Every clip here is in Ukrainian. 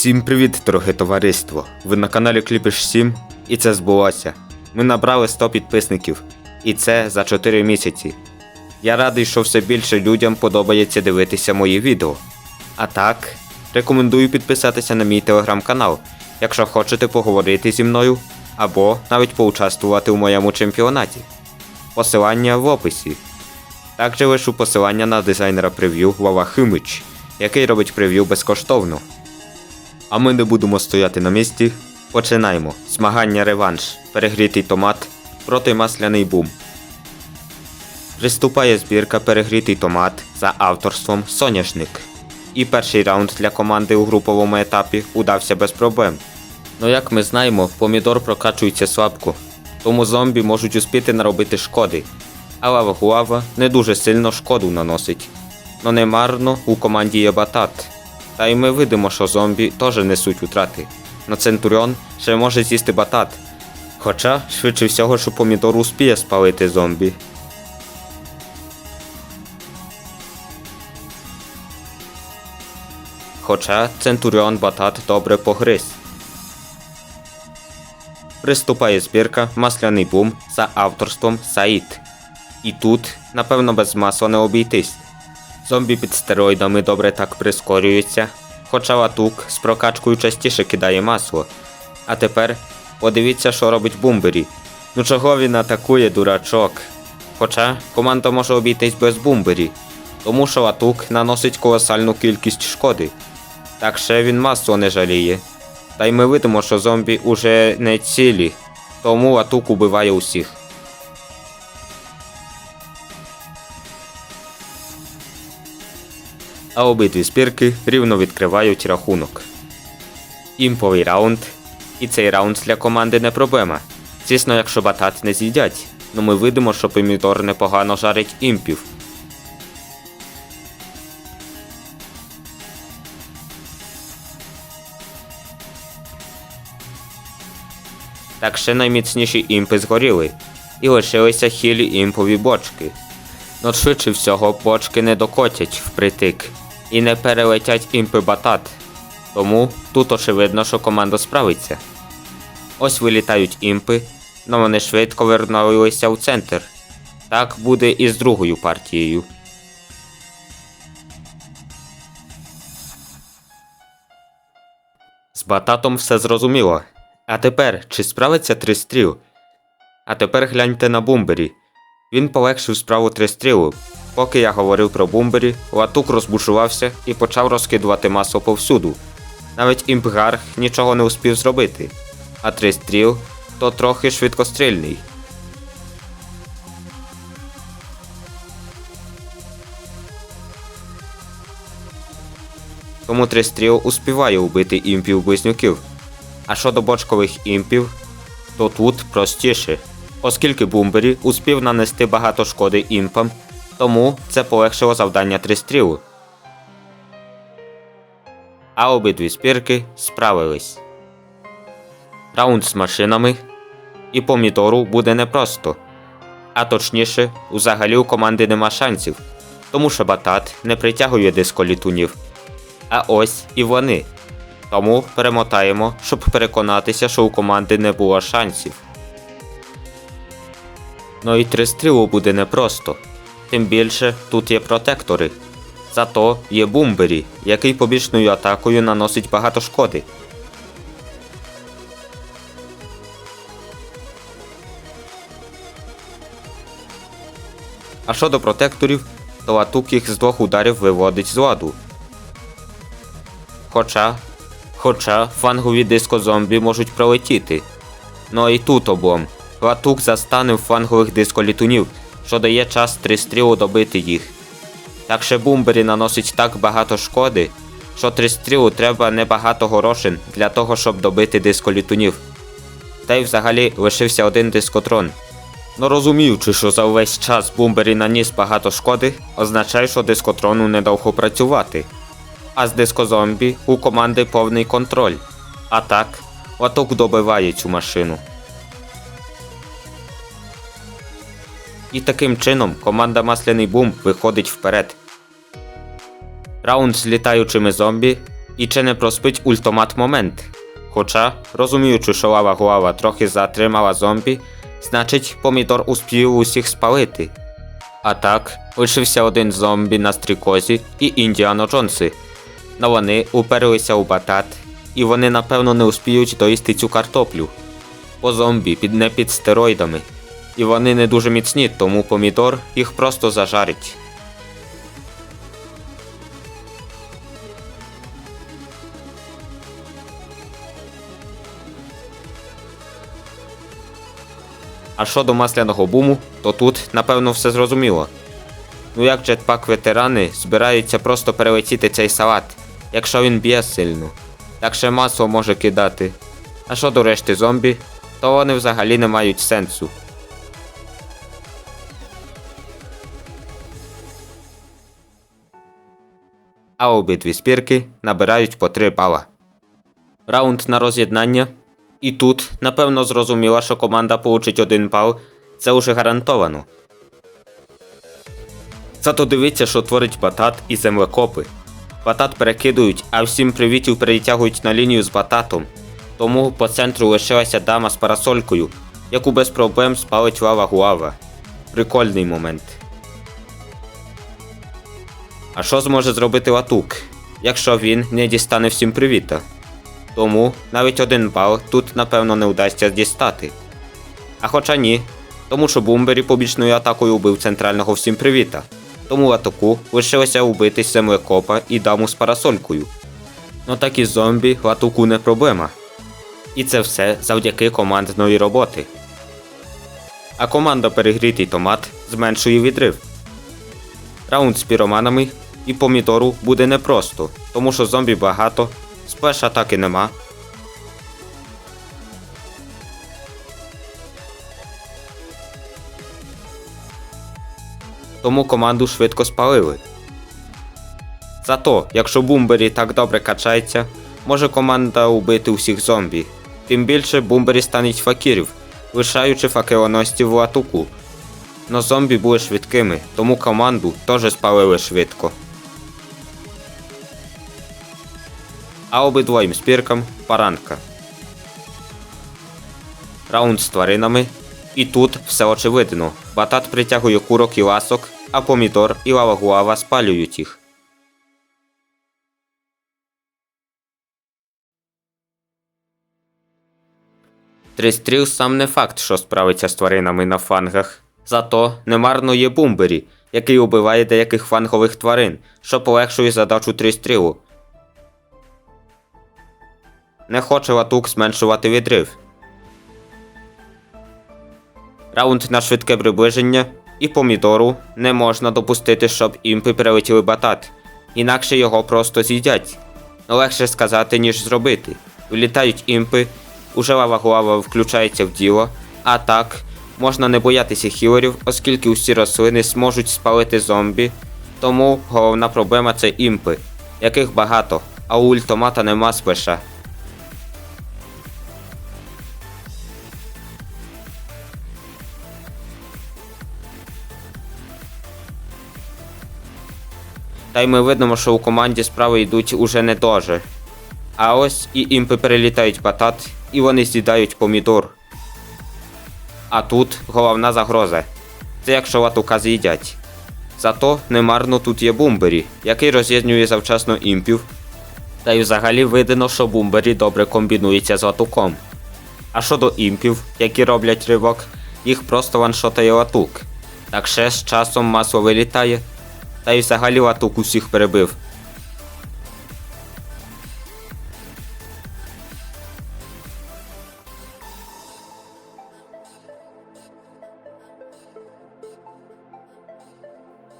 Всім привіт, дороге товариство! Ви на каналі Кліпіш 7 і це збулося. Ми набрали 100 підписників, і це за 4 місяці. Я радий, що все більше людям подобається дивитися мої відео. А так, рекомендую підписатися на мій телеграм-канал, якщо хочете поговорити зі мною або навіть поучаствувати у моєму чемпіонаті. Посилання в описі. Також лишу посилання на дизайнера прев'ю Вова Химич, який робить прев'ю безкоштовно. А ми не будемо стояти на місці. Починаємо. Змагання реванш. Перегрітий томат проти масляний бум. Приступає збірка Перегрітий томат за авторством Соняшник. І перший раунд для команди у груповому етапі удався без проблем. Ну як ми знаємо, помідор прокачується слабко, тому зомбі можуть успіти наробити шкоди. А лава гуава не дуже сильно шкоду наносить. Но марно у команді є батат. Та й ми видимо, що зомбі теж несуть утрати. Но Центуріон ще може з'їсти батат. Хоча, швидше всього, що помідор успіє спалити зомбі. Хоча Центуріон батат добре погриз. Приступає збірка Масляний бум за авторством Саїд. І тут, напевно, без масла не обійтись. Зомбі під стероїдами добре так прискорюються, хоча латук з прокачкою частіше кидає масло. А тепер подивіться, що робить бумбері. Ну чого він атакує дурачок? Хоча команда може обійтись без бумбері, тому що латук наносить колосальну кількість шкоди. Так ще він масло не жаліє. Та й ми видимо, що зомбі уже не цілі, тому латук убиває усіх. А обидві спірки рівно відкривають рахунок. Імповий раунд. І цей раунд для команди не проблема. Звісно, якщо батат не з'їдять, ну ми видимо, що помідор непогано жарить імпів. Так ще найміцніші імпи згоріли, і лишилися хілі імпові бочки. Но швидше всього бочки не докотять впритик і не перелетять імпи батат. Тому тут очевидно, що команда справиться. Ось вилітають імпи, но вони швидко вернулися в центр. Так буде і з другою партією. З бататом все зрозуміло. А тепер чи справиться тристріл? А тепер гляньте на бумбері. Він полегшив справу тристрілу. Поки я говорив про бумбері, латук розбушувався і почав розкидувати масло повсюду. Навіть імпгарх нічого не успів зробити, а тристріл то трохи швидкострільний. Тому тристріл успіває убити імпів близнюків. А щодо бочкових імпів, то тут простіше, оскільки бумбері успів нанести багато шкоди імпам, тому це полегшило завдання тристрілу. А обидві спірки справились. Раунд з машинами і помідору буде непросто. А точніше, взагалі у команди нема шансів, тому що батат не притягує дисколітунів. А ось і вони. Тому перемотаємо, щоб переконатися, що у команди не було шансів. Ну і тристрілу буде непросто. Тим більше тут є протектори. Зато є бумбері, який побічною атакою наносить багато шкоди. А щодо протекторів, то латук їх з двох ударів виводить з ладу. Хоча. Хоча фангові дискозомбі можуть пролетіти. Ну і тут облом. Латук застане фангових дисколітунів, що дає час тристрілу добити їх. Так ще бумбері наносить так багато шкоди, що тристрілу треба небагато горошин для того, щоб добити дисколітунів. Та й взагалі лишився один дискотрон. Ну розуміючи, що за увесь час бумбері наніс багато шкоди, означає, що дискотрону недовго працювати. А з дискозомбі у команди повний контроль. А так, латук добиває цю машину. І таким чином команда Масляний Бум виходить вперед. Раунд з літаючими зомбі І чи не проспить ультимат момент? Хоча, розуміючи, що лава гуава трохи затримала зомбі, значить помідор успів усіх спалити. А так, лишився один зомбі на стрікозі і Індіано Джонси. Но вони уперлися у батат, і вони напевно не успіють доїсти цю картоплю. Бо зомбі під не під стероїдами. І вони не дуже міцні, тому помідор їх просто зажарить. А щодо масляного буму, то тут, напевно, все зрозуміло. Ну як джетпак ветерани збираються просто перелетіти цей салат, якщо він б'є сильно. Так ще масло може кидати. А щодо решти зомбі, то вони взагалі не мають сенсу. А обидві спірки набирають по 3 бала. Раунд на роз'єднання. І тут, напевно, зрозуміла, що команда получить один бал. Це уже гарантовано. Зато дивіться, що творить батат і землекопи. Батат перекидують, а всім привітів перетягують на лінію з бататом. Тому по центру лишилася дама з парасолькою, яку без проблем спалить лава гуава. Прикольний момент. А що зможе зробити латук, якщо він не дістане всім привіта? Тому навіть один бал тут напевно не вдасться дістати. А хоча ні, тому що Бумбері побічною атакою убив центрального всім привіта. Тому латаку лишилося убити землекопа і даму з парасолькою. Ну такі зомбі латуку не проблема. І це все завдяки командної роботи. А команда перегрітий томат зменшує відрив. Раунд з піроманами і помідору буде непросто, тому що зомбі багато, сплеш атаки нема. Тому команду швидко спалили. Зато, якщо Бумбері так добре качається, може команда убити усіх зомбі. Тим більше Бумбері стануть факірів, лишаючи факелоносців в латуку. Но зомбі були швидкими, тому команду теж спалили швидко. А обидвоїм спіркам паранка. Раунд з тваринами. І тут все очевидно. Батат притягує курок і ласок, а помідор і лавагуава спалюють їх. Тристріл сам не факт, що справиться з тваринами на фангах. Зато немарно є бумбері, який убиває деяких фангових тварин, що полегшує задачу тристрілу. Не хоче латук зменшувати відрив. Раунд на швидке приближення, і помідору не можна допустити, щоб імпи перелетіли батат, інакше його просто з'їдять. Легше сказати, ніж зробити. Влітають імпи, уже лава глава включається в діло, а так можна не боятися хілерів, оскільки усі рослини зможуть спалити зомбі. Тому головна проблема це імпи, яких багато, а у ультомата нема спеша. Та й ми видимо, що у команді справи йдуть уже не дуже. А ось і імпи перелітають батат, і вони з'їдають помідор. А тут головна загроза. Це якщо латука з'їдять. Зато немарно тут є бумбері, який роз'єднює завчасно імпів. Та й взагалі видно, що бумбері добре комбінується з латуком. А щодо імпів, які роблять ривок, їх просто ваншотає латук. Так ще з часом масло вилітає, та й взагалі латук усіх перебив.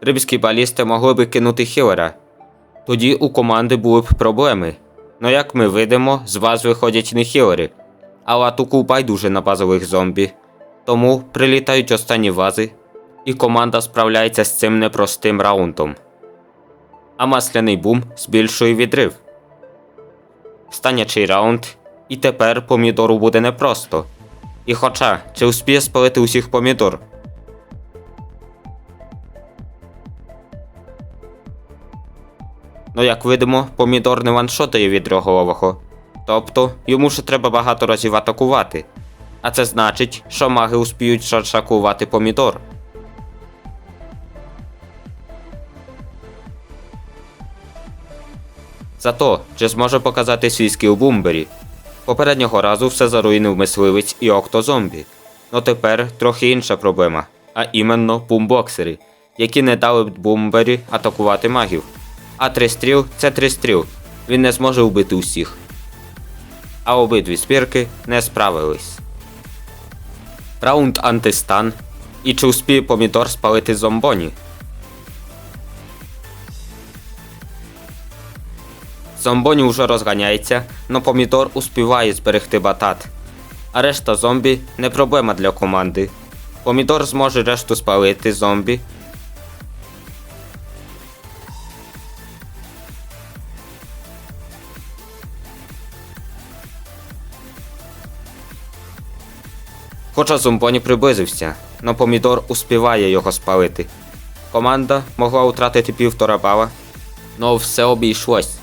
Рибські балісти могли би кинути хілера. Тоді у команди були б проблеми. Но як ми видимо, з вас виходять не хілери, а латуку байдуже на базових зомбі. Тому прилітають останні вази, і команда справляється з цим непростим раундом. А масляний бум збільшує відрив. Станячий раунд, і тепер помідору буде непросто. І хоча, чи успіє спалити усіх помідор? Ну як видимо, помідор не ваншотає від Роголового. Тобто йому ще треба багато разів атакувати. А це значить, що маги успіють шаршакувати помідор. Зато, чи зможе показати свій скіл бумбері? Попереднього разу все заруїнив мисливець і октозомбі. Ну тепер трохи інша проблема, а іменно бумбоксери, які не дали б бумбері атакувати магів. А три стріл це три стріл. Він не зможе вбити усіх. А обидві спірки не справились. Раунд антистан. І чи успіє помідор спалити зомбоні? Зомбоні вже розганяється, но помідор успіває зберегти батат. А решта зомбі не проблема для команди. Помідор зможе решту спалити зомбі. Хоча зомбоні приблизився, но помідор успіває його спалити. Команда могла втратити півтора бала, но все обійшлось.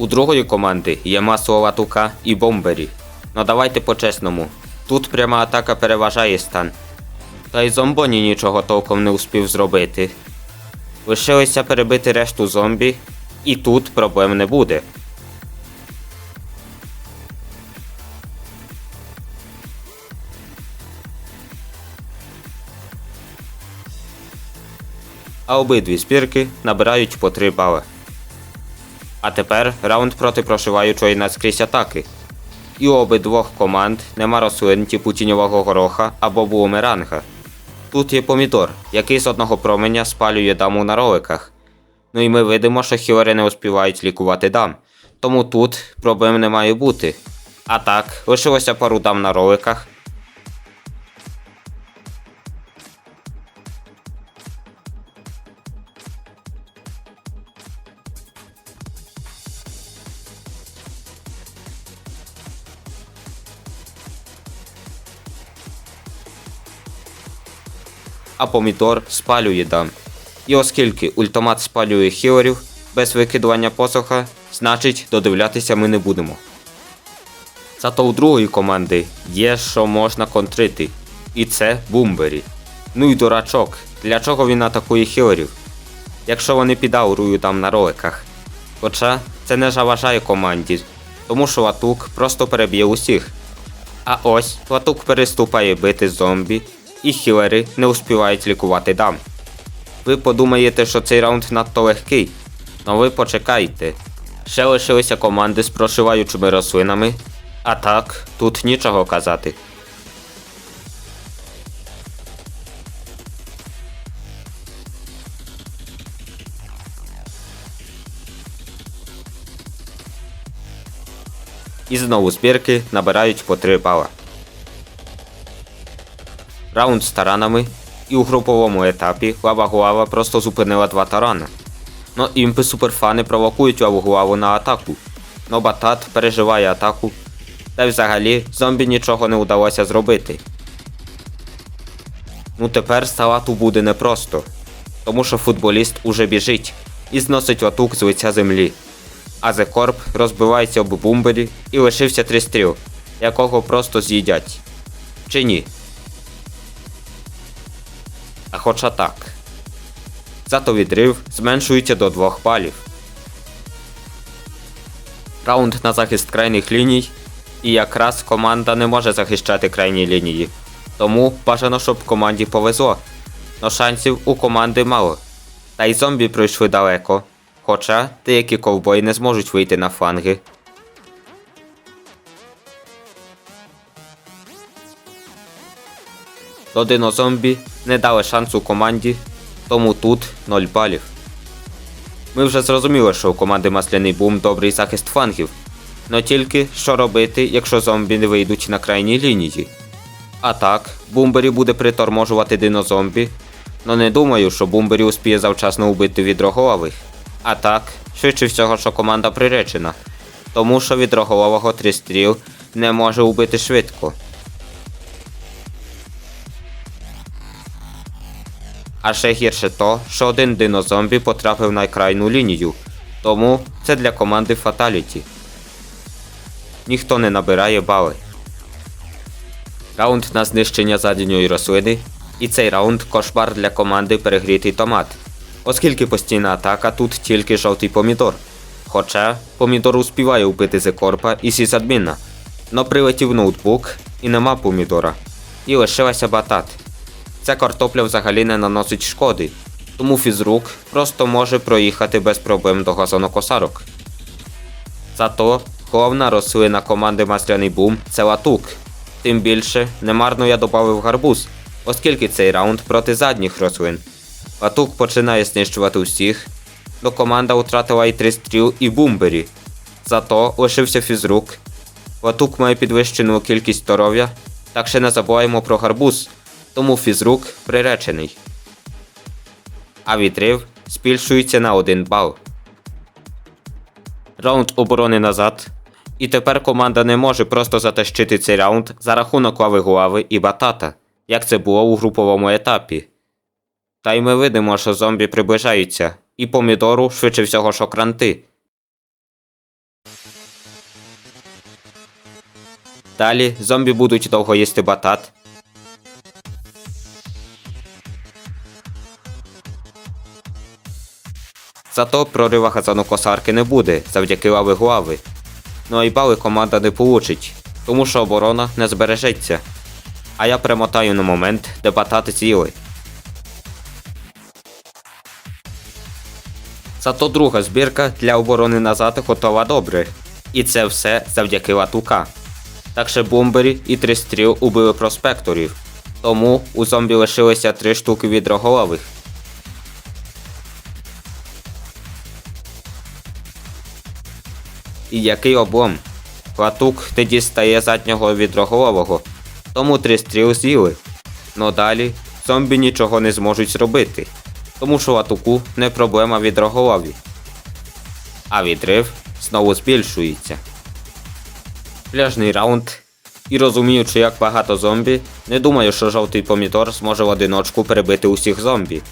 У другої команди є масова латука і бомбері. Ну давайте по-чесному. Тут пряма атака переважає стан. Та й зомбоні нічого толком не успів зробити. Лишилося перебити решту зомбі, і тут проблем не буде. А обидві спірки набирають по 3 бали. А тепер раунд проти прошиваючої наскрізь атаки. І у обидвох команд нема рослин типу гороха або бумеранга. Тут є помідор, який з одного променя спалює даму на роликах. Ну і ми видимо, що хілери не успівають лікувати дам. Тому тут проблем не має бути. А так, лишилося пару дам на роликах. А помідор спалює дам. І оскільки ультимат спалює хілерів без викидування посоха, значить додивлятися ми не будемо. Зато у другої команди є що можна контрити, і це бумбері. Ну і дурачок, для чого він атакує хілерів? Якщо вони підаурують там на роликах. Хоча це не заважає команді, тому що латук просто переб'є усіх. А ось латук переступає бити зомбі, і хілери не успівають лікувати дам. Ви подумаєте, що цей раунд надто легкий, но ви почекайте. Ще лишилися команди з прошиваючими рослинами, а так, тут нічого казати. І знову збірки набирають по 3 бала. Раунд з таранами, і у груповому етапі Лава Гуава просто зупинила два тарана. Но імпи суперфани провокують Лаву Гуаву на атаку. Но Батат переживає атаку. Та взагалі зомбі нічого не вдалося зробити. Ну тепер салату буде непросто, тому що футболіст уже біжить і зносить латук з лиця землі. А Зекорп розбивається об бумбері і лишився три стріл, якого просто з'їдять. Чи ні? А хоча так. Зато відрив зменшується до 2 балів. Раунд на захист крайніх ліній. І якраз команда не може захищати крайні лінії. Тому бажано, щоб команді повезло. Но шансів у команди мало. Та й зомбі пройшли далеко. Хоча деякі ковбої не зможуть вийти на фланги. Додино зомбі не дали шансу команді, тому тут 0 балів. Ми вже зрозуміли, що у команди Масляний Бум добрий захист флангів, но тільки що робити, якщо зомбі не вийдуть на крайній лінії. А так, бумбері буде приторможувати динозомбі, но не думаю, що бумбері успіє завчасно вбити відроголових. А так, швидше всього, що команда приречена, тому що відроголового трістріл не може вбити швидко. А ще гірше то, що один динозомбі потрапив на крайну лінію. Тому це для команди Фаталіті. Ніхто не набирає бали. Раунд на знищення задньої рослини. І цей раунд кошмар для команди перегрітий томат. Оскільки постійна атака тут тільки жовтий помідор. Хоча помідор успіває вбити зекорпа і сісадміна. Но прилетів ноутбук і нема помідора. І лишилася батат. Ця картопля взагалі не наносить шкоди, тому фізрук просто може проїхати без проблем до газонокосарок. Зато головна рослина команди Масляний Бум це латук. Тим більше, немарно я додав гарбуз, оскільки цей раунд проти задніх рослин. Латук починає знищувати усіх, но команда втратила і три стріл і бумбері. Зато лишився фізрук. Латук має підвищену кількість здоров'я, так ще не забуваємо про гарбуз, тому фізрук приречений. А відрив збільшується на 1 бал. Раунд оборони назад. І тепер команда не може просто затащити цей раунд за рахунок лави Гуави і Батата, як це було у груповому етапі. Та й ми видимо, що зомбі приближаються, і помідору швидше всього що кранти. Далі зомбі будуть довго їсти батат. Зато прорива газонокосарки не буде завдяки лави Гуави. Ну і бали команда не получить, тому що оборона не збережеться. А я примотаю на момент, де батати з'їли. Зато друга збірка для оборони назад готова добре. І це все завдяки латука. Так що бомбері і три стріл убили проспекторів. Тому у зомбі лишилося три штуки відроголових. І який облом? Латук тоді стає заднього відроголового, тому три стріл з'їли. Но далі зомбі нічого не зможуть зробити, тому що латуку не проблема відроголові. А відрив знову збільшується. Пляжний раунд. І розуміючи, як багато зомбі, не думаю, що жовтий помідор зможе в одиночку перебити усіх зомбі.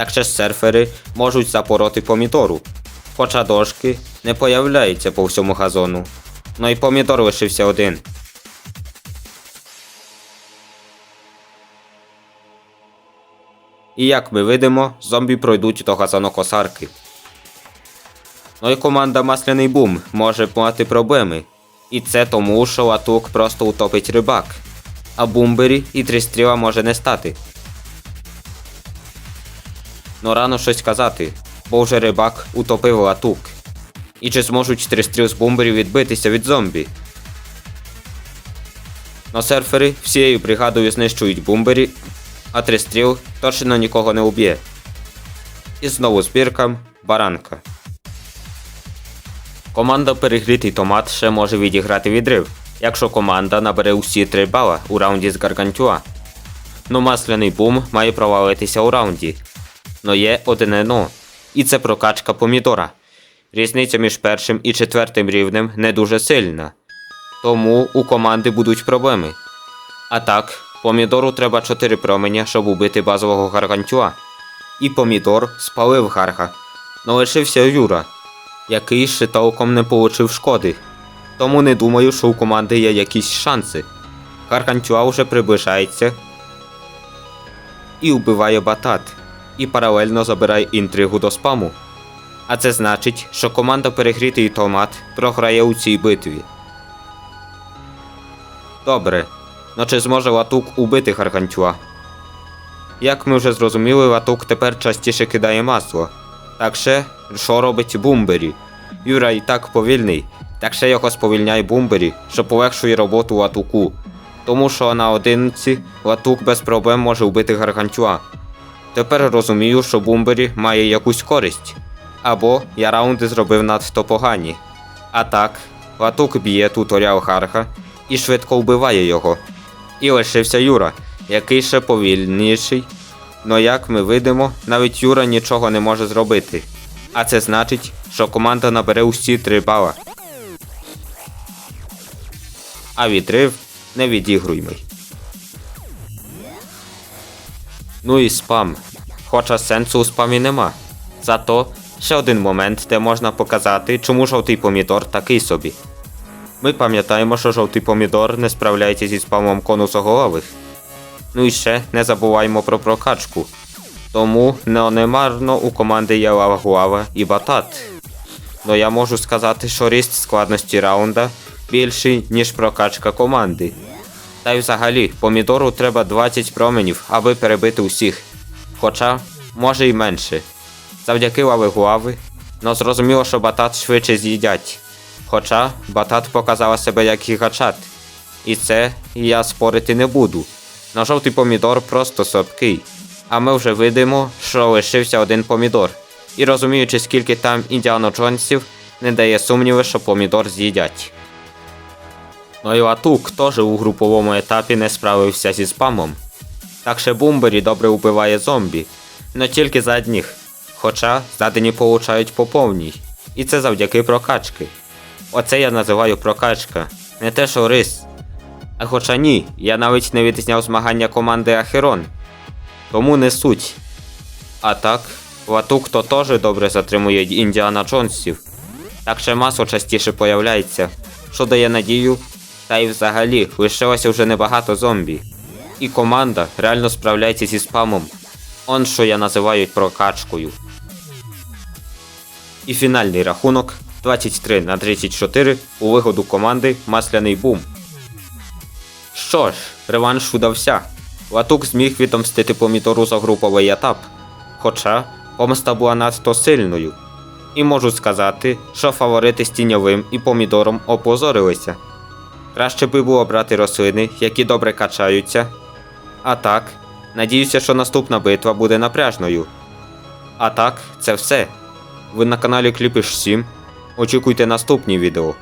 Так що серфери можуть запороти помідору, хоча дошки не появляються по всьому газону. Ну і помідор лишився один. І як ми видимо, зомбі пройдуть до газонокосарки. Ну і команда Масляний Бум може мати проблеми. І це тому, що латук просто утопить рибак, а бумбері і трістріла може не стати. Ну рано щось казати, бо вже рибак утопив латук. І чи зможуть трістріл з бумберів відбитися від зомбі? Но серфери всією бригадою знищують бумбері, а тристріл точно нікого не уб'є. І знову збірка баранка. Команда перегрітий томат ще може відіграти відрив, якщо команда набере усі 3 бала у раунді з Гаргантюа. Но масляний бум має провалитися у раунді. Но є одне но. І це прокачка помідора. Різниця між першим і четвертим рівнем не дуже сильна. Тому у команди будуть проблеми. А так, помідору треба 4 променя, щоб убити базового гаргантюа. І помідор спалив гарга. Но лишився Юра, який ще толком не получив шкоди. Тому не думаю, що у команди є якісь шанси. Гаргантюа вже приближається і вбиває батат, і паралельно забирає інтригу до спаму. А це значить, що команда перегрітий томат програє у цій битві. Добре. Ну чи зможе Латук убити Гаргантюа? Як ми вже зрозуміли, Латук тепер частіше кидає масло. Так ще, що робить Бумбері? Юра і так повільний, так ще його сповільняє Бумбері, що полегшує роботу Латуку. Тому що на одинці Латук без проблем може вбити Гаргантюа. Тепер розумію, що Бумбері має якусь користь. Або я раунди зробив надто погані. А так, Латук б'є туторіал Гарга і швидко вбиває його. І лишився Юра, який ще повільніший. Но як ми видимо, навіть Юра нічого не може зробити. А це значить, що команда набере усі 3 бала. А відрив невідігруймий. Ну і спам. Хоча сенсу у спамі нема. Зато ще один момент, де можна показати, чому жовтий помідор такий собі. Ми пам'ятаємо, що жовтий помідор не справляється зі спамом конусоголових. Ну і ще не забуваємо про прокачку. Тому неонемарно у команди є Лавгуава і Батат. Но я можу сказати, що ріст складності раунда більший, ніж прокачка команди. Та й взагалі, помідору треба 20 променів, аби перебити усіх. Хоча, може й менше. Завдяки лавигуави, но зрозуміло, що батат швидше з'їдять. Хоча батат показала себе як гігачат. І це я спорити не буду. На жовтий помідор просто слабкий. А ми вже видимо, що лишився один помідор. І розуміючи, скільки там Індіано Джонсів, не дає сумніви, що помідор з'їдять. Ну і Латук теж у груповому етапі не справився зі спамом. Так ще Бумбері добре вбиває зомбі, но тільки задніх. Хоча задні получають по повній. І це завдяки прокачки. Оце я називаю прокачка, не те, що рис. А хоча ні, я навіть не відзняв змагання команди Ахерон. Тому не суть. А так, Латук то теж добре затримує Індіана Джонсів. Так ще масо частіше появляється, що дає надію, та й взагалі лишилося вже небагато зомбі. І команда реально справляється зі спамом. Он що я називаю прокачкою. І фінальний рахунок 23 на 34 у вигоду команди Масляний Бум. Що ж, реванш удався. Латук зміг відомстити помідору за груповий етап. Хоча помста була надто сильною. І можу сказати, що фаворити з тіньовим і помідором опозорилися. Краще би було брати рослини, які добре качаються. А так, надіюся, що наступна битва буде напряжною. А так, це все. Ви на каналі Кліпиш 7. Очікуйте наступні відео.